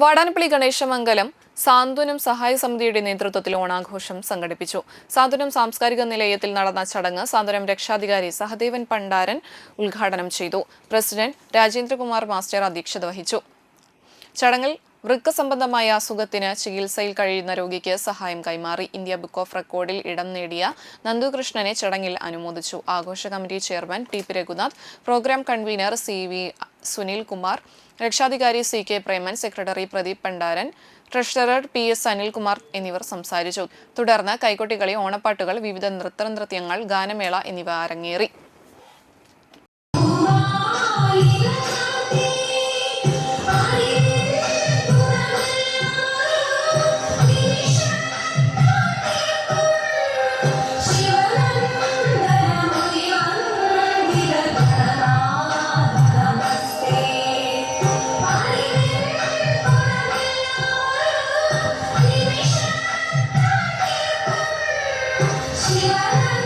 വാടാനപ്പള്ളി ഗണേശമംഗലം സാന്ത്വനം സഹായ സമിതിയുടെ നേതൃത്വത്തിൽ ഓണാഘോഷം സംഘടിപ്പിച്ചു. സാന്ത്വനം സാംസ്കാരിക നിലയത്തിൽ നടന്ന ചടങ്ങ് സാന്ത്വനം രക്ഷാധികാരി സഹദേവൻ പണ്ടാരൻ ഉദ്ഘാടനം ചെയ്തു. പ്രസിഡന്റ് രാജേന്ദ്രകുമാർ മാസ്റ്റർ അധ്യക്ഷത വഹിച്ചു. ചടങ്ങിൽ വൃക്ക സംബന്ധമായ അസുഖത്തിന് ചികിത്സയിൽ കഴിയുന്ന രോഗിക്ക് സഹായം കൈമാറി. ഇന്ത്യ ബുക്ക് ഓഫ് റെക്കോർഡിൽ ഇടം നേടിയ നന്ദുകൃഷ്ണനെ ചടങ്ങിൽ അനുമോദിച്ചു. ആഘോഷ committee chairman T P Raghunath programme convener C V Sunil Kumar രക്ഷാധികാരി C K Preman secretary Pradeep Pandaran treasurer P S Anilkumar എന്നിവർ സംസാരിച്ചു. തുടർന്ന് കൈകൊട്ടികളി ഓണപ്പാട്ടുകൾ വിവിധ നൃത്തനൃത്യങ്ങൾ ഗാനമേള എന്നിവ അരങ്ങേറി. 喜欢。看